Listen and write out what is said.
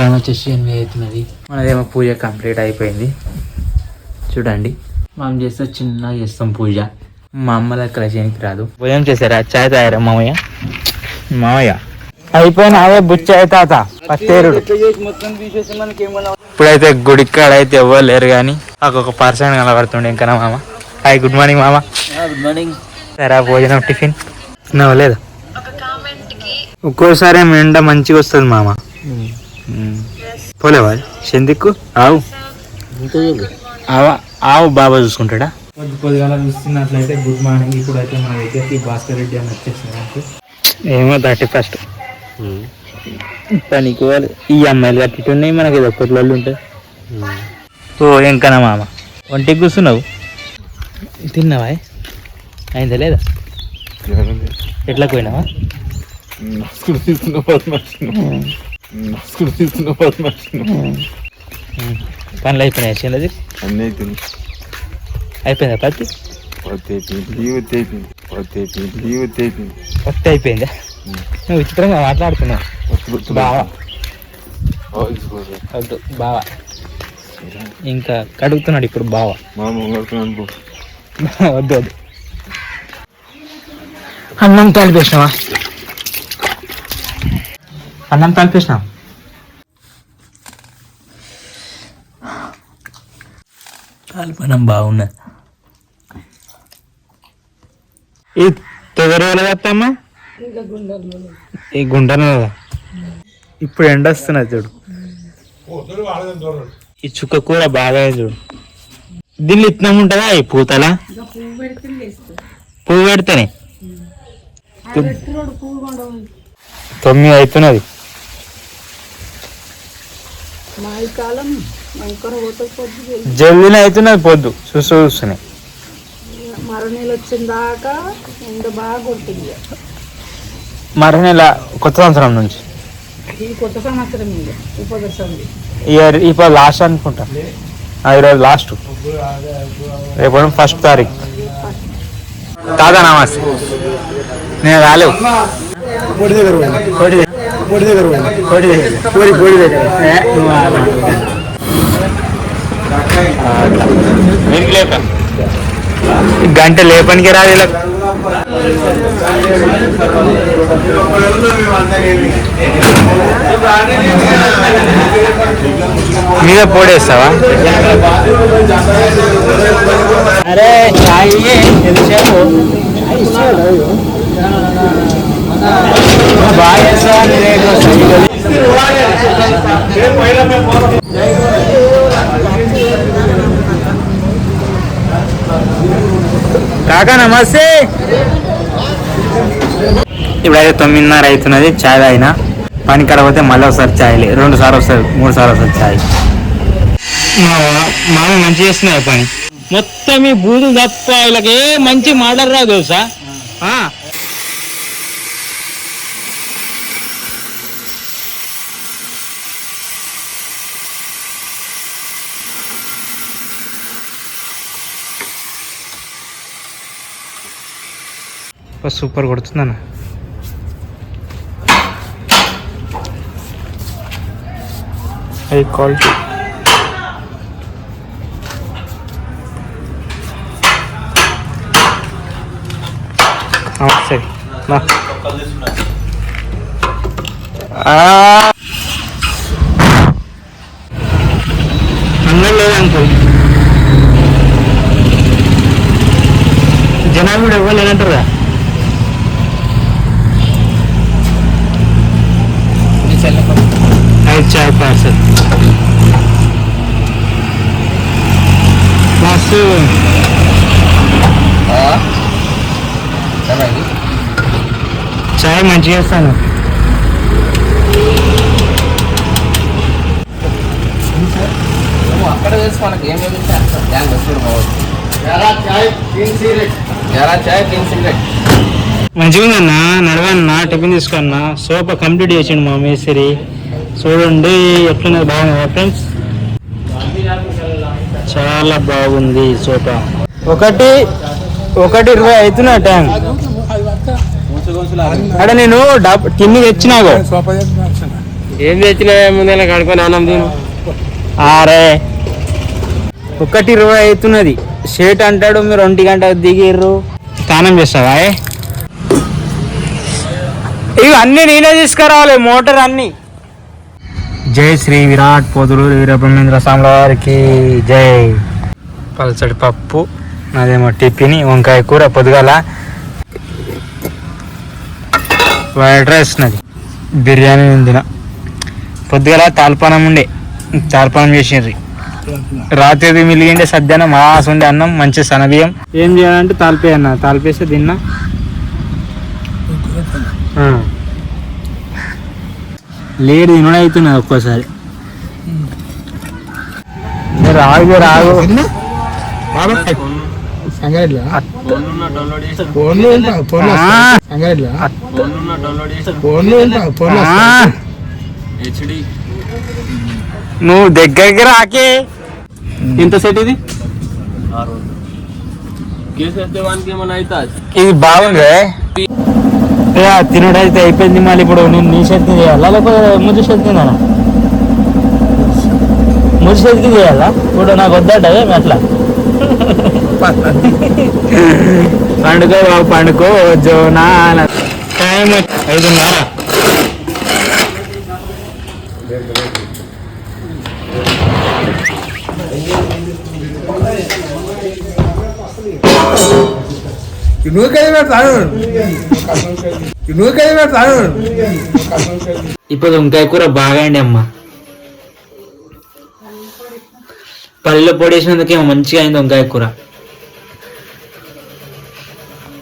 Time వచ్చేసి ఎనిమిది అవుతున్నది మనదేమో పూజ కంప్లీట్ అయిపోయింది. చూడండి. మనం చేస్తే చిన్నగా చేస్తాం పూజ. మా అమ్మ లెక్కల చేయనికి రాదు. భోజనం చేశారా? చాయ్ తాగారా మామయ్య? మామయ్య. అయిపోయిన అవే బుచ్చాయి తాత పత్తేరుడు. ఇప్పుడైతే గుడి కాడ అయితే ఎవ్వరు లేరు కానీ నాకు ఒక పర్సన్ కనబడుతుండే ఇంకా నా మామ. హాయ్ గుడ్ మార్నింగ్ మామ. Good morning. సరే భోజనం టిఫిన్. తిన్నావా లేదా? ఒక్కోసారి ఎండ మంచిగా వస్తుంది మ్మ్. పోలేవా చెందిక్కు ఆవు. ఆవా ఆవు బాబా చూసుకుంటాడా? కొద్ది కొద్దిగా చూస్తున్నట్లయితే గుడ్ మార్నింగ్. ఇప్పుడు అయితే మన దగ్గరికి భాస్కర్ రెడ్డి అని వచ్చేసినారు ఏమో థర్టీ ఫస్ట్. పనికి వాళ్ళు ఈ అమ్మాయిలు కట్టి ఉన్నాయి మనకి. ఇది ఒక్కటి వాళ్ళు ఉంటాయి ఓ ఎంకనా మామ? ఒంటికి కూర్చున్నావు? తిన్నావా? అయిందా లేదా? ఎట్లా పోయినావా? పనులు అయిపోయినాయి చిన్నది అన్నీ తిని అయిపోయిందా పత్తి? పొత్తేపి లీవ్ తేపి పొత్తేపి లీవ్ తేపి పత్తి అయిపోయిందా? నువ్వు విచిత్రంగా మాట్లాడుతున్నావు. బావా. వద్దు. బావా ఇంకా కడుగుతున్నాడు ఇప్పుడు బావా. వద్దు వద్దు. అన్నం కలిపేసినావా అన్నం కలిపేసినావు కల్పనం బాగున్నది ఈ తొగరవల కత్తమ్మా ఈ గుండెలు కదా. ఇప్పుడు ఎండ వస్తున్నది చూడు. ఈ చుక్క కూర బాగా చూడు. దీన్ని ఇత్తనం ఉంటుందా ఈ పూతల? పువ్వు పెడితేనే. తొమ్మిది అవుతున్నది. జల్దిన అవుతున్నది పొద్దు చూస్తూ చూస్తున్నాయి మరణీలు వచ్చిన దాకా ఎండ బాగా కొడుతుంది మరో నెల కొత్త సంవత్సరం నుంచి. ఈ కొత్త సంవత్సరం ఇది ఉపదశంది ఇయర్ ఇప్పుడు లాస్ట్ అనుకుంటా. ఆ, ఈరోజు లాస్ట్. రేపు ఫస్ట్ తారీఖు. తాత నమస్తే. నేను రాలేవు. పొడి దగ్గర పొడి దగ్గర పొడి దగ్గర దగ్గర గంట లేపనికి రాదు ఇలా. మీద పోడేస్తావా? అరే చాయ్ ఎంతసేపు బాగా చేస్తావా నేనే ఎక్కువ వస్తా. కాకా నమస్తే. ఇప్పుడైతే తొమ్మిదిన్నర అవుతున్నది చాయ్ తాగిన. పని కడపోతే మళ్ళీ ఒకసారి లే రెండు సార్లు వస్తుంది మూడు సార్లు వస్తుంది చాయ్. మామ మంచి చేస్తున్నాయి పని. మొత్తం ఈ బూతులు తప్ప వీళ్ళకి ఏ మంచి మాటలు రాదు తెలుసా? ఆ. సూపర్ కొడుతుందన్న. హై క్వాలిటీ సరే అన్నం లేదు అంకుల్. జనాలు కూడా ఇవ్వలేనంటారా ఐదు చాయ్ పార్సల్ మస్తు చాయ్ మంచిగా చేస్తాను అక్కడ వేసి మనకి ఏం ఎలా చాయ్ తీన్ సిగరెట్ మంచిగా ఉందన్నా నడవన్నా టిఫిన్ తీసుకున్నా. సోఫా కంప్లీట్ చేసిండు మా మేస్త్రి. చూడండి ఎట్లున్నది బాగుంది ఫ్రెండ్స్ చాలా బాగుంది సోఫా ఒకటి ఒకటి ఇరవై అవుతున్నా టైం అక్కడ నేను డబ్ కింది తెచ్చినాగో ఏం తెచ్చినా ముందే కడుకొని అన్నం తిను. ఒకటి ఇరవై అవుతున్నది. షేట్ అంటాడు మీరు ఒంటి గంట దిగిర్రు. స్నానం చేస్తావా ఏ? ఇవి అన్ని నేనే తీసుకురావాలి మోటార్ అన్ని. జై శ్రీ విరాట్ పోదులు వీరబ్రహ్మేంద్ర స్వాముల వారికి జై. పల్చడి పప్పు నాదేమో టిఫిన్ వంకాయ కూర పొద్దుగాల వైట్ రైస్ నాది బిర్యానీ తిన. పొద్దుగాల తాల్పానం ఉండే. తాల్పానం చేసిండ్రి రాత్రి మిలిగిండే సద్యాన మాస్ ఉండే అన్నం మంచి సనబియ్యం ఏం చేయాలంటే తాల్పే అన్న. తాల్పేస్తే తిన్నా. లేడు తినడం అవుతున్నది ఒక్కోసారి. రాగు రాగు. నువ్వు దగ్గరికి రాకే. ఎంత సెట్ ఇది? కేసు వస్తే వానికి ఏమైనా అవుతుంది ఇది బాగుంది తినడం అయితే అయిపోయింది మళ్ళీ ఇప్పుడు నేను నీ చేతికి చేయాలా లేకపోతే ముద్దు చేతికి తినాలా ముద్దు చేతికి చేయాలా ఇప్పుడు నాకు వద్దట అట్లా? పండుకో బాబు పండుకో జోనా టైం ఐదున్నర. ఇప్పుడు వంకాయ కూర బాగా అండి అమ్మ. పల్లెలో పొడేసినందుకేమో మంచిగా అయింది వంకాయ కూర.